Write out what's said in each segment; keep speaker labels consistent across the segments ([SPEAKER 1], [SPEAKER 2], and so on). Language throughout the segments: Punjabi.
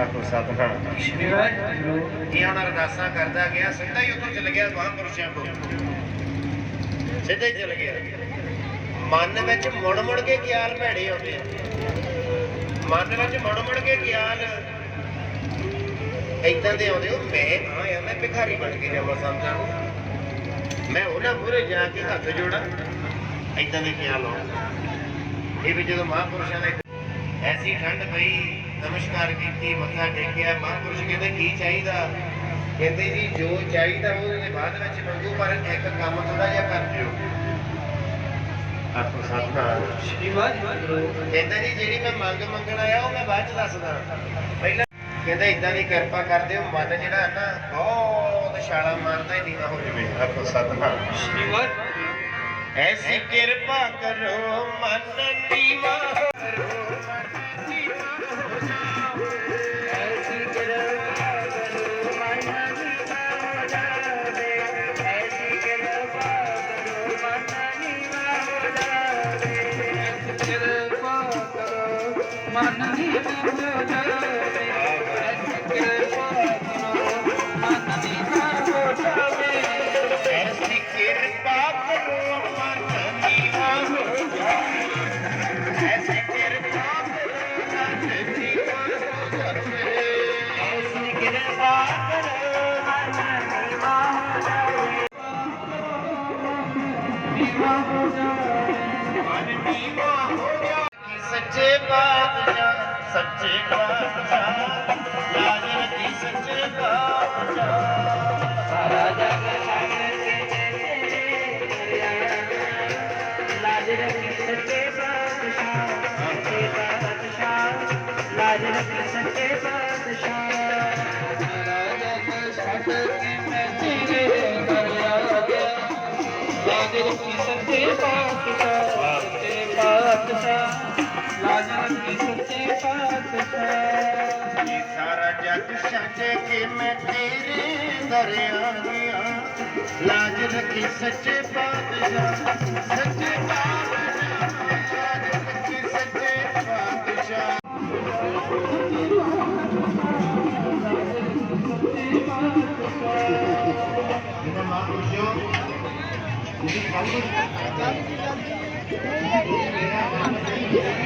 [SPEAKER 1] ਆਖੋ ਸਤਨਾਮ ਇਹ ਹੁਣ ਅਰਦਾਸਾਂ ਕਰਦਾ ਗਿਆ, ਸਿੱਧਾ ਹੀ ਉੱਥੋਂ ਚਲ ਗਿਆ ਮਹਾਂਪੁਰਸ਼ਾਂ ਕੋਲ ਸਿੱਧਾ ਹੀ ਚਲ ਗਿਆ। ਮਨ ਵਿੱਚ ਮੁੜ ਮੁੜ ਕੇ ਖਿਆਲ ਭੈੜੇ ਆਉਂਦੇ ਆ? ਮਨ ਵਿੱਚ ਮੁੜ ਮੁੜ ਕੇ ਖਿਆਲ ਏਦਾਂ ਦੇ ਆਉਂਦੇ ਹੋ ਮੈਂ ਆਇਆ ਮੈਂ ਭਿਖਾਰੀ ਬਣ ਕੇ ਜਾਵਾਂ, ਸਮਝਾਂ? ਮੈਂ ਉਹਨਾਂ ਮੂਹਰੇ ਜਾ ਕੇ ਹੱਥ ਜੋੜਾਂ, ਏਦਾਂ ਦੇ ਖਿਆਲ ਆਉਂਦੇ ਇਹ ਵੀ ਜਦੋਂ ਮਹਾਂਪੁਰਸ਼ਾਂ ਦੇ ਐਸੀ ਠੰਡ ਪਈ ਨਮਸਕਾਰ ਕੀਤੀ ਮੱਥਾ ਟੇਕਿਆ ਮਹਾਂਪੁਰਸ਼ ਕਹਿੰਦੇ ਕੀ ਚਾਹੀਦਾ? ਕਹਿੰਦੇ ਜੀ ਜੋ ਚਾਹੀਦਾ ਉਹਦੇ ਬਾਅਦ ਵਿੱਚ ਮੰਗੋ ਪਰ ਇੱਕ ਕੰਮ ਥੋੜਾ ਜਿਹਾ ਕਰ ਦਿਓ। ਆਖੋ ਸਤਨਾਮ
[SPEAKER 2] ਸ਼੍ਰੀ ਵਾਹਿਗੁਰੂ
[SPEAKER 1] ਕਹਿੰਦਾ ਜੀ ਜਿਹੜੀ ਮੈਂ ਮੰਗ ਮੰਗਣ ਆਇਆ ਉਹ ਮੈਂ ਬਾਅਦ ਚ ਦੱਸਦਾ। ਪਹਿਲਾਂ ਕਹਿੰਦਾ ਇਦਾਂ ਦੀ ਕਿਰਪਾ ਕਰ ਦਿਓ ਮਨ ਜਿਹੜਾ ਹੈ ਨਾ ਬਹੁਤ ਛਾਲਾ ਮਾਰਦਾ ਹੀ ਨੀਵਾ ਹੋ ਜਵੇ। ਆਖੋ ਸਤਨਾਮ
[SPEAKER 2] ਸ਼੍ਰੀ ਵਾਹਿਗੁਰੂ
[SPEAKER 1] ਐਸੀ ਕਿਰਪਾ ਕਰੋ ਮਨ ਨੀਵਾ ਕਰੋ। ਸੱਚੇ ਬਾਦਸ਼ਾਹ ਸੱਚੇ ਬਾਦਸ਼ਾਹ ਲਾਜ ਰੱਖੀ ਸੱਚੇ ਬਾਦਸ਼ਾਹ
[SPEAKER 2] ਸਾਰਾ ਜਗ ਛੱਡ
[SPEAKER 1] ਇਹ ਸਾਰਾ ਜੱਗ ਛੱਡ ਕੇ ਮੈਂ ਤੇਰੇ ਦਰਿਆ ਗਿਆ ਲਾਜ ਰੱਖੀ ਸੱਚੇ ਬਾਦਸ਼ਾਹ ਸੱਚੇ ਬਾਦਸ਼ਾਹ ਲਾਜ ਰੱਖੀ ਸੱਚੇ ਬਾਦਸ਼ਾਹ ਇਹਦਾ ਨਾਮ ਪੁੱਛੋ ਤੁਸੀਂ ਕੱਲ ਠੀਕ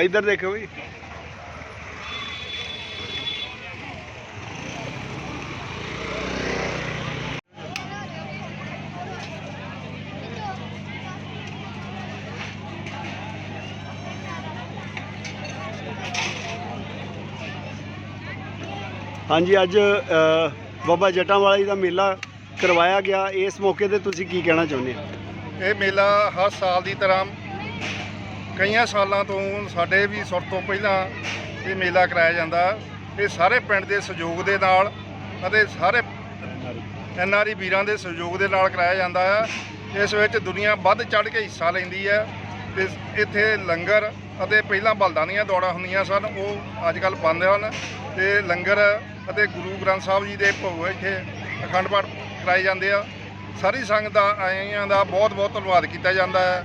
[SPEAKER 3] ਇੱਧਰ ਦੇਖੋ ਵੀ। ਹਾਂਜੀ ਅੱਜ ਅ, ਬਾਬਾ ਜਟਾਂ ਜੀ ਦਾ ਮੇਲਾ ਕਰਵਾਇਆ ਗਿਆ। ਇਸ ਮੌਕੇ ਤੇ ਤੁਸੀਂ ਕੀ ਕਹਿਣਾ ਚਾਹੁੰਦੇ ਹੋ?
[SPEAKER 4] ਇਹ ਮੇਲਾ ਹਰ ਸਾਲ ਦੀ ਤਰ੍ਹਾਂ ਕਈਆਂ ਸਾਲਾਂ ਤੋਂ ਸਾਡੇ ਵੀ ਸੁਰ ਤੋਂ ਪਹਿਲਾਂ ਇਹ ਮੇਲਾ ਕਰਾਇਆ ਜਾਂਦਾ। ਇਹ ਸਾਰੇ ਪਿੰਡ ਦੇ ਸਹਿਯੋਗ ਦੇ ਨਾਲ ਅਤੇ ਸਾਰੇ ਐਨਆਰਈ ਵੀਰਾਂ ਦੇ ਸਹਿਯੋਗ ਦੇ ਨਾਲ ਕਰਾਇਆ ਜਾਂਦਾ ਹੈ। ਇਸ ਵਿੱਚ ਦੁਨੀਆ ਵੱਧ ਚੜ ਕੇ ਹਿੱਸਾ ਲੈਂਦੀ ਹੈ। ਤੇ ਇੱਥੇ ਲੰਗਰ ਅਤੇ ਪਹਿਲਾਂ ਬਲਦਾਂ ਦੀਆਂ ਦੌੜਾਂ ਹੁੰਦੀਆਂ ਸਨ, ਉਹ ਅੱਜ ਕੱਲ੍ਹ ਬੰਦ ਹਨ। ਤੇ ਲੰਗਰ ਅਤੇ ਗੁਰੂ ਗ੍ਰੰਥ ਸਾਹਿਬ ਜੀ ਦੇ ਭੋਗ ਇੱਥੇ ਅਖੰਡ ਪਾਠ ਕਰਾਏ ਜਾਂਦੇ ਆ। ਸਾਰੀ ਸੰਗਤ ਦਾ ਆਇਆਂ ਦਾ ਬਹੁਤ ਬਹੁਤ ਧੰਨਵਾਦ ਕੀਤਾ ਜਾਂਦਾ ਹੈ।